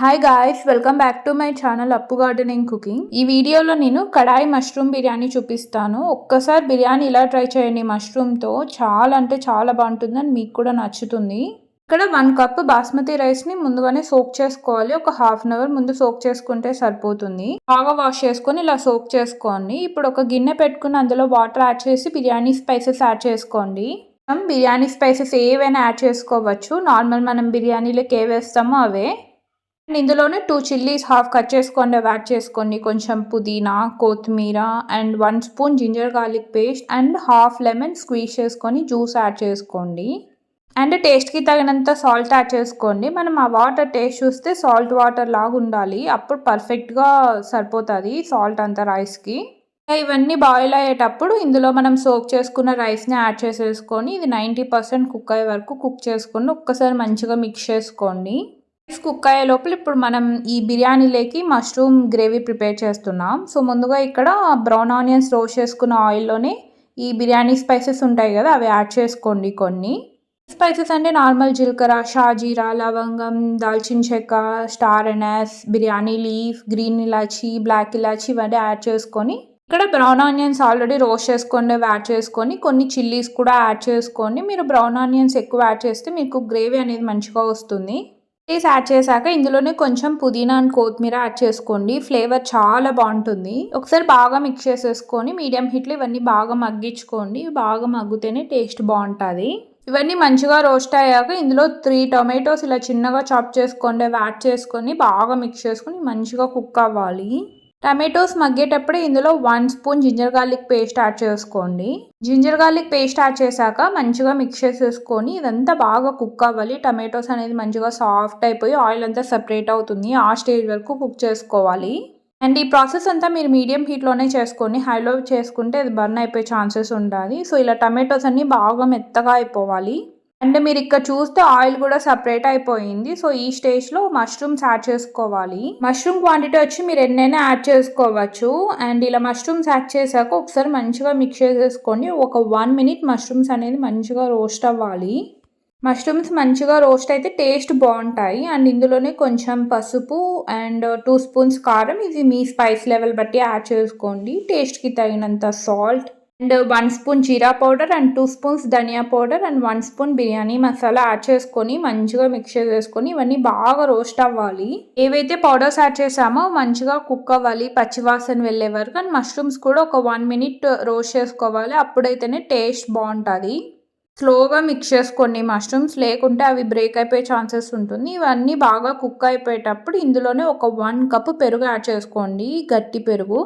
Hi guys welcome back to my channel Appu gardening cooking ఈ వీడియోలో నేను కడాయి mushroom biryani చూపిస్తాను. ఒక్కసారి బిర్యానీ ఇలా ట్రై చేయండి మష్రూమ్తో చాలా అంటే చాలా బాగుంటుందని మీకు కూడా నచ్చుతుంది. ఇక్కడ వన్ కప్ బాస్మతి రైస్ని ముందుగానే సోక్ చేసుకోవాలి. ఒక హాఫ్ అన్ అవర్ ముందు సోక్ చేసుకుంటే సరిపోతుంది. బాగా వాష్ చేసుకొని ఇలా సోక్ చేసుకోండి. ఇప్పుడు ఒక గిన్నె పెట్టుకుని అందులో వాటర్ యాడ్ చేసి బిర్యానీ స్పైసెస్ యాడ్ చేసుకోండి. మనం బిర్యానీ స్పైసెస్ ఏవైనా యాడ్ చేసుకోవచ్చు. నార్మల్ మనం బిర్యానీలోకి ఏ వేస్తామో అవే. అండ్ ఇందులోనే టూ చిల్లీస్ హాఫ్ కట్ చేసుకోండి యాడ్ చేసుకోండి కొంచెం పుదీనా కొత్తిమీర and one spoon ginger garlic paste and half lemon squeeze చేసుకొని జ్యూస్ యాడ్ చేసుకోండి. అండ్ టేస్ట్కి తగినంత సాల్ట్ యాడ్ చేసుకోండి. మనం ఆ వాటర్ టేస్ట్ చూస్తే సాల్ట్ వాటర్ లాగా ఉండాలి. అప్పుడు పర్ఫెక్ట్గా సరిపోతుంది సాల్ట్ అంత రైస్కి ఇవన్నీ బాయిల్ అయ్యేటప్పుడు ఇందులో మనం సోక్ చేసుకున్న రైస్ని యాడ్ చేసేసుకొని ఇది నైంటీ పర్సెంట్ కుక్ అయ్యే వరకు కుక్ చేసుకొని ఒక్కసారి మంచిగా మిక్స్ చేసుకోండి. కుక్ అయ్యే లోపల ఇప్పుడు మనం ఈ బిర్యానీలోకి మష్రూమ్ గ్రేవీ ప్రిపేర్ చేస్తున్నాం. సో ముందుగా ఇక్కడ బ్రౌన్ ఆనియన్స్ రోస్ట్ చేసుకున్న ఆయిల్లోనే ఈ బిర్యానీ స్పైసెస్ ఉంటాయి కదా అవి యాడ్ చేసుకోండి కొన్ని. స్పైసెస్ అంటే నార్మల్ జీలకర్ర షాజీరా లవంగం దాల్చిన చెక్క star anise biryani leaf green ఇలాచి బ్లాక్ ఇలాచి ఇవన్నీ యాడ్ చేసుకొని ఇక్కడ బ్రౌన్ ఆనియన్స్ ఆల్రెడీ రోస్ట్ చేసుకొని యాడ్ చేసుకొని కొన్ని చిల్లీస్ కూడా యాడ్ చేసుకోండి మీరు బ్రౌన్ ఆనియన్స్ ఎక్కువ యాడ్ చేస్తే మీకు గ్రేవీ అనేది మంచిగా వస్తుంది. చీజ్ యాడ్ చేశాక ఇందులోనే కొంచెం పుదీనా అండ్ కొత్తిమీర యాడ్ చేసుకోండి. ఫ్లేవర్ చాలా బాగుంటుంది. ఒకసారి బాగా మిక్స్ చేసేసుకొని మీడియం హీట్లో ఇవన్నీ బాగా మగ్గించుకోండి. బాగా మగ్గితేనే టేస్ట్ బాగుంటుంది. ఇవన్నీ మంచిగా రోస్ట్ అయ్యాక ఇందులో త్రీ టొమాటోస్ ఇలా చిన్నగా చాప్ చేసుకోండి యాడ్ చేసుకొని బాగా మిక్స్ చేసుకొని మంచిగా కుక్ అవ్వాలి. టమాటోస్ మగ్గేటప్పుడే ఇందులో one spoon ginger garlic paste add చేసుకోండి. జింజర్ గార్లిక్ పేస్ట్ యాడ్ చేశాక మంచిగా మిక్స్ చేసేసుకొని ఇదంతా బాగా కుక్ అవ్వాలి. టమాటోస్ అనేది మంచిగా సాఫ్ట్ అయిపోయి ఆయిల్ అంతా సెపరేట్ అవుతుంది. ఆ స్టేజ్ వరకు కుక్ చేసుకోవాలి. అండ్ ఈ ప్రాసెస్ అంతా మీరు మీడియం హీట్లోనే చేసుకొని హైలో చేసుకుంటే అది బర్న్ అయిపోయే ఛాన్సెస్ ఉండాలి సో ఇలా టమాటోస్ అన్నీ బాగా మెత్తగా అయిపోవాలి. అండ్ మీరు ఇక్కడ చూస్తే ఆయిల్ కూడా సపరేట్ అయిపోయింది. సో ఈ స్టేజ్లో మష్రూమ్స్ యాడ్ చేసుకోవాలి. మష్రూమ్ క్వాంటిటీ వచ్చి మీరు ఎన్నైనా యాడ్ చేసుకోవచ్చు. అండ్ ఇలా మష్రూమ్స్ యాడ్ చేశాక ఒకసారి మంచిగా మిక్స్ చేసేసుకొని ఒక వన్ మినిట్ మష్రూమ్స్ అనేది మంచిగా రోస్ట్ అవ్వాలి. మష్రూమ్స్ మంచిగా రోస్ట్ అయితే టేస్ట్ బాగుంటాయి. అండ్ ఇందులోనే కొంచెం పసుపు అండ్ టూ స్పూన్స్ కారం. ఇది మీ స్పైస్ లెవెల్ బట్టి యాడ్ చేసుకోండి. టేస్ట్కి తగినంత సాల్ట్. అండ్ వన్ స్పూన్ జీరా powder and two spoons dhaniya powder and one spoon biryani masala add చేసుకొని మంచిగా మిక్స్ చేసుకొని ఇవన్నీ బాగా రోస్ట్ అవ్వాలి. ఏవైతే పౌడర్స్ యాడ్ చేసామో మంచిగా కుక్ అవ్వాలి పచ్చివాసన వెళ్ళే వరకు అండ్ మష్రూమ్స్ కూడా ఒక వన్ మినిట్ రోస్ట్ చేసుకోవాలి. అప్పుడైతేనే టేస్ట్ బాగుంటుంది. స్లోగా మిక్స్ చేసుకోండి మష్రూమ్స్ లేకుంటే అవి బ్రేక్ అయిపోయే ఛాన్సెస్ ఉంటుంది. ఇవన్నీ బాగా కుక్ అయిపోయేటప్పుడు ఇందులోనే ఒక వన్ కప్ పెరుగు యాడ్ చేసుకోండి గట్టి పెరుగు.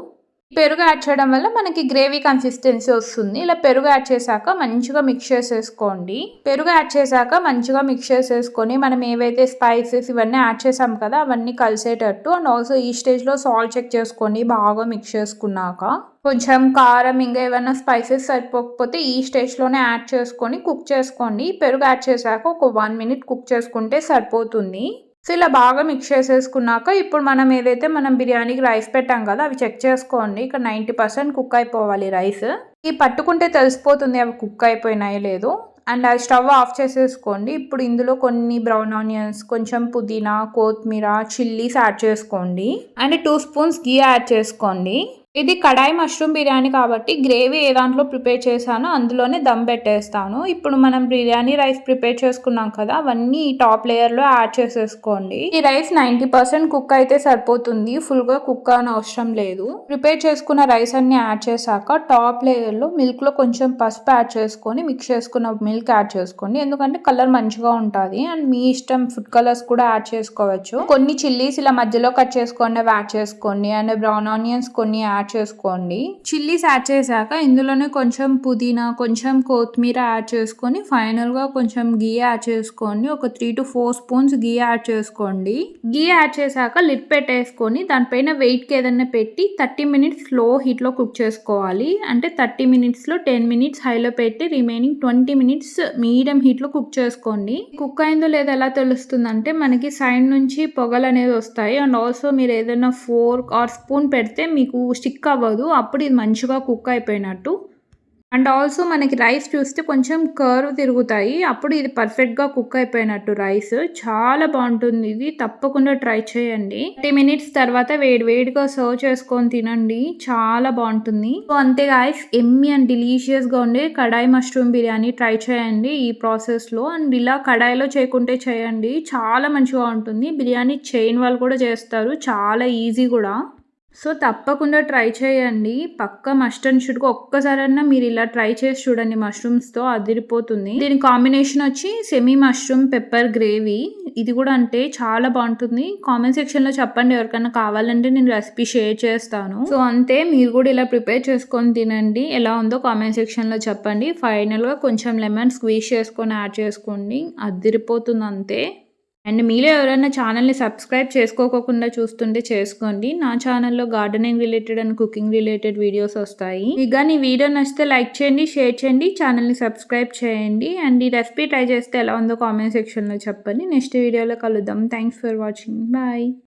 పెరుగు యాడ్ చేయడం వల్ల మనకి గ్రేవీ కన్సిస్టెన్సీ వస్తుంది. ఇలా పెరుగు యాడ్ చేశాక మంచిగా మిక్స్ చేసేసుకోండి. పెరుగు యాడ్ చేశాక మంచిగా మిక్స్ చేసేసుకొని మనం ఏవైతే స్పైసెస్ ఇవన్నీ యాడ్ చేసాం కదా అవన్నీ కలిసేటట్టు అండ్ ఆల్సో ఈ స్టేజ్లో సాల్ట్ చెక్ చేసుకోండి. బాగా మిక్స్ చేసుకున్నాక కొంచెం కారం ఇంకా ఏమైనా స్పైసెస్ సరిపోకపోతే ఈ స్టేజ్లోనే యాడ్ చేసుకొని కుక్ చేసుకోండి. పెరుగు యాడ్ చేశాక ఒక వన్ మినిట్ కుక్ చేసుకుంటే సరిపోతుంది. సో ఇలా బాగా మిక్స్ చేసేసుకున్నాక ఇప్పుడు మనం ఏదైతే మనం బిర్యానీకి రైస్ పెట్టాం కదా అవి చెక్ చేసుకోండి. ఇక్కడ నైంటీ పర్సెంట్ కుక్ అయిపోవాలి రైస్ ఈ పట్టుకుంటే తెలిసిపోతుంది అవి కుక్ అయిపోయినాయి లేదు. అండ్ అది స్టవ్ ఆఫ్ చేసేసుకోండి. ఇప్పుడు ఇందులో కొన్ని బ్రౌన్ ఆనియన్స్ కొంచెం పుదీనా కొత్తిమీర చిల్లీస్ యాడ్ చేసుకోండి. And two spoons ghee add చేసుకోండి. ఇది కడాయి మష్రూమ్ బిర్యానీ కాబట్టి గ్రేవీ ఏ దాంట్లో ప్రిపేర్ చేశానో అందులోనే దమ్ పెట్టేస్తాను. ఇప్పుడు మనం బిర్యానీ రైస్ ప్రిపేర్ చేసుకున్నాం కదా అవన్నీ టాప్ లేయర్లో యాడ్ చేసేసుకోండి. ఈ రైస్ నైంటీ పర్సెంట్ కుక్ అయితే సరిపోతుంది ఫుల్గా కుక్ అని అవసరం లేదు. ప్రిపేర్ చేసుకున్న రైస్ అన్ని యాడ్ చేశాక టాప్ లేయర్లో మిల్క్లో కొంచెం పసుపు యాడ్ చేసుకొని మిక్స్ చేసుకున్న మిల్క్ యాడ్ చేసుకోండి. ఎందుకంటే కలర్ మంచిగా ఉంటుంది అండ్ మీ ఇష్టం ఫుడ్ కలర్స్ కూడా యాడ్ చేసుకోవచ్చు. కొన్ని చిల్లీస్ ఇలా మధ్యలో కట్ చేసుకోండి యాడ్ చేసుకోండి అండ్ బ్రౌన్ ఆనియన్స్ కొన్ని యాడ్ యాడ్ చేసుకోండి. చిల్లీస్ యాడ్ చేశాక ఇందులోనే కొంచెం పుదీనా కొంచెం కొత్తిమీర యాడ్ చేసుకొని ఫైనల్గా కొంచెం గీ యాడ్ చేసుకోండి. ఒక three to four spoons ghee add చేసుకోండి. గీ యాడ్ చేశాక లిడ్ పెట్టేసుకొని దానిపైన వెయిట్కి ఏదైనా పెట్టి థర్టీ మినిట్స్లో హీట్లో కుక్ చేసుకోవాలి. అంటే థర్టీ మినిట్స్లో టెన్ మినిట్స్ హైలో పెట్టి రిమైనింగ్ ట్వంటీ మినిట్స్ మీడియం హీట్లో కుక్ చేసుకోండి. కుక్ అయిందో లేదో ఎలా తెలుస్తుందంటే మనకి సైడ్ నుంచి పొగలు అనేది వస్తాయి. అండ్ ఆల్సో మీరు ఏదైనా ఫోర్ ఆర్ స్పూన్ పెడితే మీకు స్టిక్ అవ్వదు అప్పుడు ఇది మంచిగా కుక్ అయిపోయినట్టు. అండ్ ఆల్సో మనకి రైస్ చూస్తే కొంచెం కర్వ్ తిరుగుతాయి అప్పుడు ఇది పర్ఫెక్ట్గా కుక్ అయిపోయినట్టు రైస్. చాలా బాగుంటుంది ఇది తప్పకుండా ట్రై చేయండి. థర్టీ మినిట్స్ తర్వాత వేడి వేడిగా సర్వ్ చేసుకొని తినండి చాలా బాగుంటుంది. సో అంతే గాయస్ ఎమ్మి అండ్ డిలీషియస్గా ఉండే కడాయి మష్రూమ్ బిర్యానీ ట్రై చేయండి ఈ ప్రాసెస్లో అండ్ ఇలా కడాయిలో చేయకుంటే చేయండి చాలా మంచిగా ఉంటుంది. బిర్యానీ చేయని వాళ్ళు కూడా చేస్తారు చాలా ఈజీ కూడా. సో తప్పకుండా ట్రై చేయండి. పక్క మస్టర్డ్ షుడ్గా ఒక్కసారన్నా మీరు ఇలా ట్రై చేసి చూడండి మష్రూమ్స్తో అదిరిపోతుంది. దీని కాంబినేషన్ వచ్చి సెమీ మష్రూమ్ పెప్పర్ గ్రేవీ. ఇది కూడా అంటే చాలా బాగుంటుంది. కామెంట్ సెక్షన్లో చెప్పండి ఎవరికైనా కావాలంటే నేను రెసిపీ షేర్ చేస్తాను. సో అంతే మీరు కూడా ఇలా ప్రిపేర్ చేసుకొని తినండి. ఎలా ఉందో కామెంట్ సెక్షన్లో చెప్పండి. ఫైనల్గా కొంచెం లెమన్ స్క్వీజ్ చేసుకొని యాడ్ చేసుకోండి. అదిరిపోతుంది అంతే. అండ్ మీలో ఎవరైనా ఛానల్ని సబ్స్క్రైబ్ చేసుకోకుండా చూస్తుంటే చేసుకోండి. నా ఛానల్లో gardening related and cooking related videos వస్తాయి. ఇక ఈ వీడియో నచ్చితే లైక్ చేయండి షేర్ చేయండి ఛానల్ని సబ్స్క్రైబ్ చేయండి. అండ్ ఈ రెసిపీ ట్రై చేస్తే ఎలా ఉందో కామెంట్ సెక్షన్లో చెప్పండి. నెక్స్ట్ వీడియోలో కలుద్దాం. Thanks for watching. బాయ్.